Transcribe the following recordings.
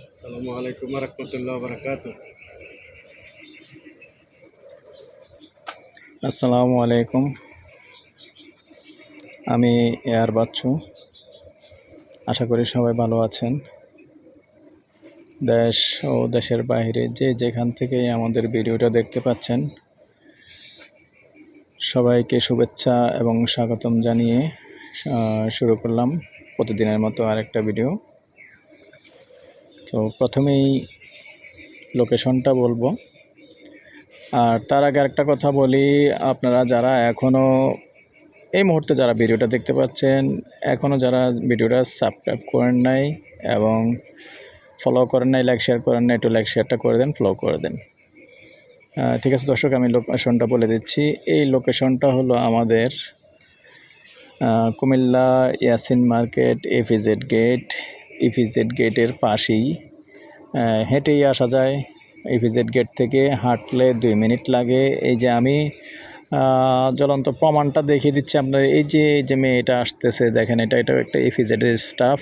আসসালামু আলাইকুম রহমতুল্লাহ বরকাত আসসালামু আলাইকুম। আমি এয়ার বাচ্চু। আশা করি সবাই ভালো আছেন। দেশ ও দেশের বাইরে যে যেখান থেকেই আমাদের ভিডিওটা দেখতে পাচ্ছেন, সবাইকে শুভেচ্ছা এবং স্বাগতম জানিয়ে শুরু করলাম প্রতিদিনের মতো আরেকটা ভিডিও। তো প্রথমেই লোকেশনটা বলব। আর তার আগে একটা কথা বলি, আপনারা যারা এখনও এই মুহূর্তে যারা ভিডিওটা দেখতে পাচ্ছেন এখনও যারা ভিডিওটা সাবস্ক্রাইব করেন নাই এবং ফলো করেন নাই লাইক শেয়ার করেন নাই, একটু লাইক শেয়ারটা করে দেন ফলো করে দেন। ঠিক আছে দর্শক, আমি লোকেশনটা বলে দিচ্ছি। এই লোকেশনটা হলো আমাদের Comilla Yasin market EPZ gate EPZ গেটের পাশেই হেঁটেই আসা যায়। ইভিজেড গেট থেকে হাঁটলে দুই মিনিট লাগে। এই যে আমি জ্বলন্ত প্রমাণটা দেখিয়ে দিচ্ছি আপনার এই যে এই যে মেয়েটা আসতেছে, দেখেন এটা এটা একটা ইফিজেডের স্টাফ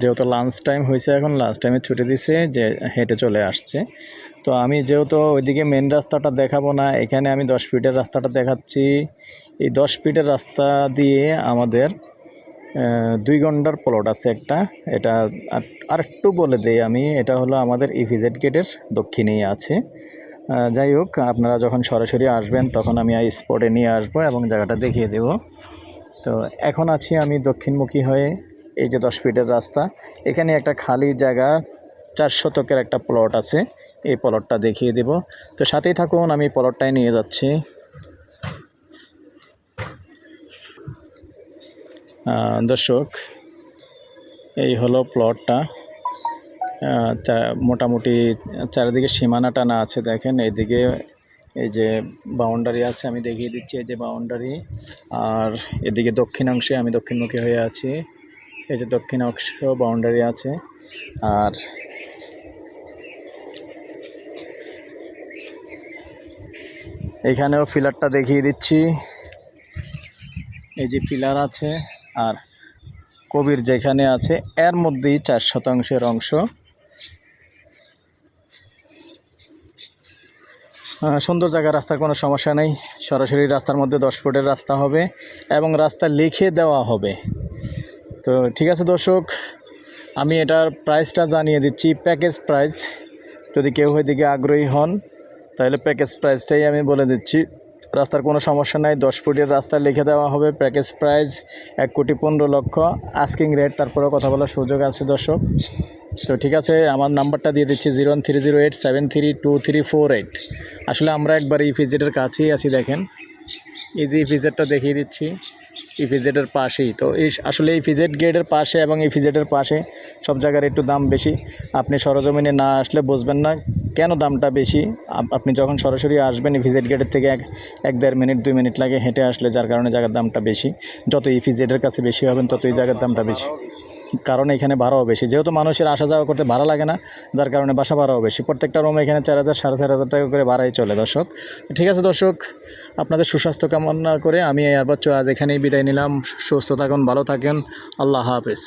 যেহেতু লাঞ্চ টাইম হয়েছে এখন লাঞ্চ টাইমে ছুটি দিছে, যে হেঁটে চলে আসছে। তো আমি যেহেতু ওইদিকে মেন রাস্তাটা দেখাবো না, এখানে আমি দশ ফিটের রাস্তাটা দেখাচ্ছি। এই দশ ফিটের রাস্তা দিয়ে আমাদের দুই ঘণ্টার প্লট আছে একটা। এটা আর- আরেকটু বলে দেই আমি, এটা হলো আমাদের ইভিজেড গেটের দক্ষিণেই আছে। যাই হোক, আপনারা যখন সরাসরি আসবেন, তখন আমি এই স্পটে নিয়ে আসব এবং জায়গাটা দেখিয়ে দেব। তো এখন আছি আমি দক্ষিণমুখী হয়ে, এই যে দশ ফিটের রাস্তা। এখানে একটা খালি জায়গা, চার শতকের একটা প্লট আছে। এই প্লটটা দেখিয়ে দেব। তো সাথেই থাকুন, আমি প্লটটাই নিয়ে যাচ্ছি। দর্শক, এই হলো প্লটটা মোটামুটি চারিদিকে সীমানা টানা আছে, দেখেন এইদিকে এই যে বাউন্ডারি আছে, আমি দেখিয়ে দিচ্ছি এই যে বাউন্ডারি আর এদিকে দক্ষিণাংশে আমি দক্ষিণমুখী হয়ে আছি, এই যে দক্ষিণাংশ বাউন্ডারি আছে, আর এখানেও ফিলারটা দেখিয়ে দিচ্ছি, এই যে পিলার আছে আর কবির যেখানে আছে, এর মধ্যেই চার শতাংশের অংশ। সুন্দর জায়গা রাস্তার কোনো সমস্যা নেই। সরাসরি রাস্তার মধ্যে দশ ফুটের রাস্তা হবে এবং রাস্তা লিখে দেওয়া হবে। তো ঠিক আছে দর্শক, আমি এটার প্রাইসটা জানিয়ে দিচ্ছি প্যাকেজ প্রাইস যদি কেউ ওইদিকে আগ্রহী হন, তাহলে প্যাকেজ প্রাইসটাই আমি বলে দিচ্ছি। রাস্তার কোনো সমস্যা নাই। দশ ফুটের রাস্তা লিখে দেওয়া হবে প্যাকেজ প্রাইস এক কোটি পনেরো লক্ষ। আস্কিং রেট তারপরেও কথা বলার সুযোগ আছে দর্শক। তো ঠিক আছে, আমার নাম্বারটা দিয়ে দিচ্ছি zero one three zero eight seven three two three four eight. আসলে আমরা একবার ইপিজেডের কাছেই আছি, দেখেন। এই যে ইপিজেডটা দেখিয়ে দিচ্ছি, ইপিজেডের পাশেই। তো এই আসলে ইপিজেড গেটের পাশে এবং ইপিজেডের পাশে সব জায়গার একটু দাম বেশি। আপনি সরজমিনে না আসলে বুঝবেন না। কেন দামটা বেশি? আপ- আপনি যখন সরাসরি আসবেন ইপিজেড গেটের থেকে এক এক দেড় মিনিট, দুই মিনিট লাগে হেঁটে আসলে, যার কারণে জায়গার দামটা বেশি। যত ইপিজেডের কাছে বেশি হবেন, ততই জায়গার দামটা বেশি। কারণ এখানে ভাড়াও বেশি। যেহেতু মানুষের আসা যাওয়া করতে ভাড়া লাগে না, যার কারণে বাসা ভাড়াও বেশি। প্রত্যেকটা রুমে এখানে চার হাজার, সাড়ে চার হাজার টাকা করে ভাড়াই চলে, দর্শক। ঠিক আছে, দর্শক, আপনাদের সুস্বাস্থ্য কামনা করে আমি এয়ারবাচ্চ আজ এখানেই বিদায় নিলাম। সুস্থ থাকুন, ভালো থাকেন। আল্লাহ হাফেজ।